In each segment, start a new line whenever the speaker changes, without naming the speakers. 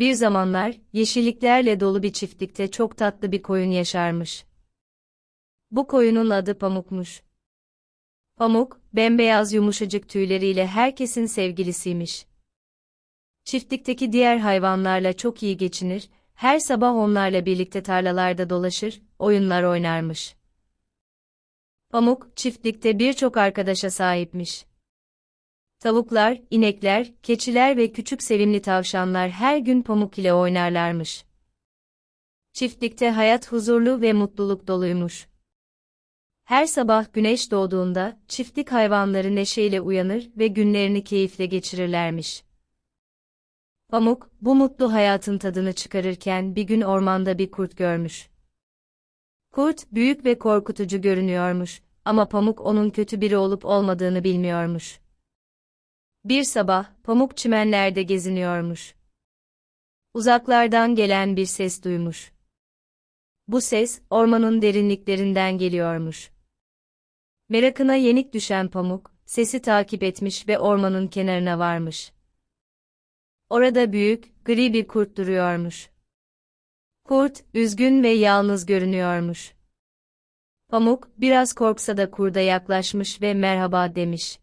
Bir zamanlar, yeşilliklerle dolu bir çiftlikte çok tatlı bir koyun yaşarmış. Bu koyunun adı Pamuk'muş. Pamuk, bembeyaz yumuşacık tüyleriyle herkesin sevgilisiymiş. Çiftlikteki diğer hayvanlarla çok iyi geçinir, her sabah onlarla birlikte tarlalarda dolaşır, oyunlar oynarmış. Pamuk, çiftlikte birçok arkadaşa sahipmiş. Tavuklar, inekler, keçiler ve küçük sevimli tavşanlar her gün Pamuk ile oynarlarmış. Çiftlikte hayat huzurlu ve mutluluk doluymuş. Her sabah güneş doğduğunda çiftlik hayvanları neşeyle uyanır ve günlerini keyifle geçirirlermiş. Pamuk, bu mutlu hayatın tadını çıkarırken bir gün ormanda bir kurt görmüş. Kurt, büyük ve korkutucu görünüyormuş ama Pamuk onun kötü biri olup olmadığını bilmiyormuş. Bir sabah, Pamuk çimenlerde geziniyormuş. Uzaklardan gelen bir ses duymuş. Bu ses, ormanın derinliklerinden geliyormuş. Merakına yenik düşen Pamuk, sesi takip etmiş ve ormanın kenarına varmış. Orada büyük, gri bir kurt duruyormuş. Kurt, üzgün ve yalnız görünüyormuş. Pamuk, biraz korksa da kurda yaklaşmış ve merhaba demiş.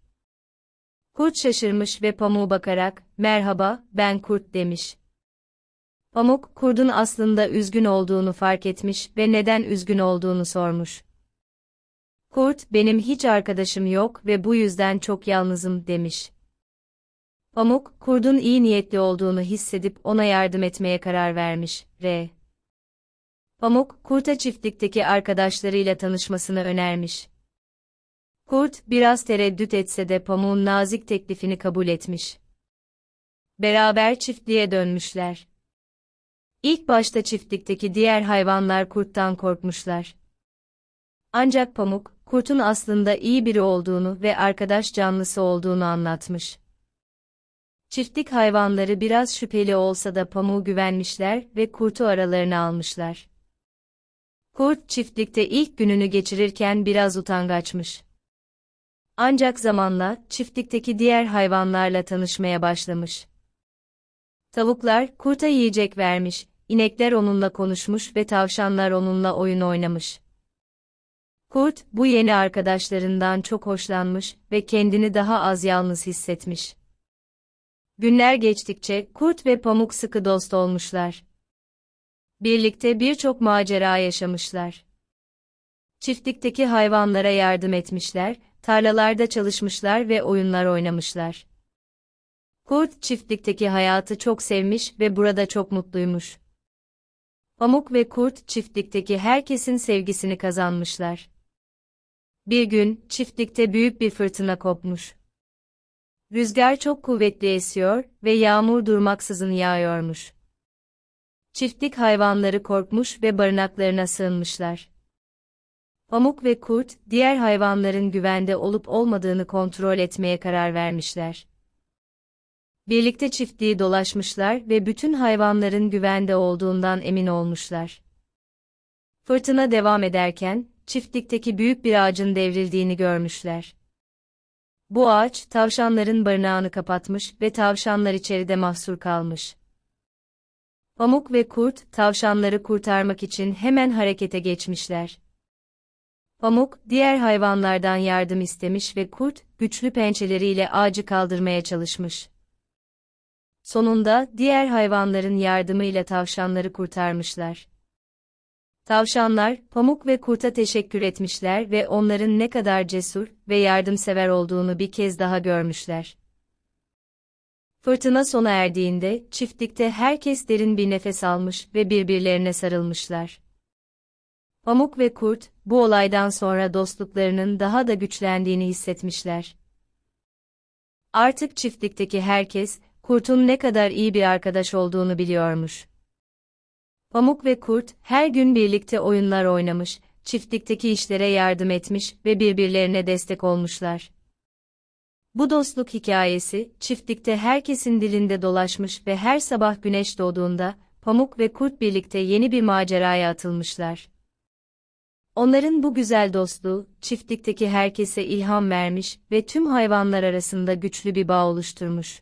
Kurt şaşırmış ve pamuğa bakarak, merhaba, ben kurt demiş. Pamuk, kurdun aslında üzgün olduğunu fark etmiş ve neden üzgün olduğunu sormuş. Kurt, benim hiç arkadaşım yok ve bu yüzden çok yalnızım demiş. Pamuk, kurdun iyi niyetli olduğunu hissedip ona yardım etmeye karar vermiş. R. Pamuk, kurta çiftlikteki arkadaşlarıyla tanışmasını önermiş. Kurt, biraz tereddüt etse de Pamuk'un nazik teklifini kabul etmiş. Beraber çiftliğe dönmüşler. İlk başta çiftlikteki diğer hayvanlar kurttan korkmuşlar. Ancak Pamuk, kurtun aslında iyi biri olduğunu ve arkadaş canlısı olduğunu anlatmış. Çiftlik hayvanları biraz şüpheli olsa da pamuğu güvenmişler ve kurtu aralarına almışlar. Kurt çiftlikte ilk gününü geçirirken biraz utangaçmış. Ancak zamanla çiftlikteki diğer hayvanlarla tanışmaya başlamış. Tavuklar kurta yiyecek vermiş, inekler onunla konuşmuş ve tavşanlar onunla oyun oynamış. Kurt, bu yeni arkadaşlarından çok hoşlanmış ve kendini daha az yalnız hissetmiş. Günler geçtikçe Kurt ve Pamuk sıkı dost olmuşlar. Birlikte birçok macera yaşamışlar. Çiftlikteki hayvanlara yardım etmişler, tarlalarda çalışmışlar ve oyunlar oynamışlar. Kurt çiftlikteki hayatı çok sevmiş ve burada çok mutluymuş. Pamuk ve Kurt çiftlikteki herkesin sevgisini kazanmışlar. Bir gün çiftlikte büyük bir fırtına kopmuş. Rüzgar çok kuvvetli esiyor ve yağmur durmaksızın yağıyormuş. Çiftlik hayvanları korkmuş ve barınaklarına sığınmışlar. Pamuk ve kurt, diğer hayvanların güvende olup olmadığını kontrol etmeye karar vermişler. Birlikte çiftliği dolaşmışlar ve bütün hayvanların güvende olduğundan emin olmuşlar. Fırtına devam ederken, çiftlikteki büyük bir ağacın devrildiğini görmüşler. Bu ağaç, tavşanların barınağını kapatmış ve tavşanlar içeride mahsur kalmış. Pamuk ve kurt, tavşanları kurtarmak için hemen harekete geçmişler. Pamuk, diğer hayvanlardan yardım istemiş ve kurt, güçlü pençeleriyle ağacı kaldırmaya çalışmış. Sonunda, diğer hayvanların yardımıyla tavşanları kurtarmışlar. Tavşanlar, Pamuk ve Kurt'a teşekkür etmişler ve onların ne kadar cesur ve yardımsever olduğunu bir kez daha görmüşler. Fırtına sona erdiğinde, çiftlikte herkes derin bir nefes almış ve birbirlerine sarılmışlar. Pamuk ve Kurt, bu olaydan sonra dostluklarının daha da güçlendiğini hissetmişler. Artık çiftlikteki herkes, Kurt'un ne kadar iyi bir arkadaş olduğunu biliyormuş. Pamuk ve Kurt, her gün birlikte oyunlar oynamış, çiftlikteki işlere yardım etmiş ve birbirlerine destek olmuşlar. Bu dostluk hikayesi, çiftlikte herkesin dilinde dolaşmış ve her sabah güneş doğduğunda, Pamuk ve Kurt birlikte yeni bir maceraya atılmışlar. Onların bu güzel dostluğu, çiftlikteki herkese ilham vermiş ve tüm hayvanlar arasında güçlü bir bağ oluşturmuş.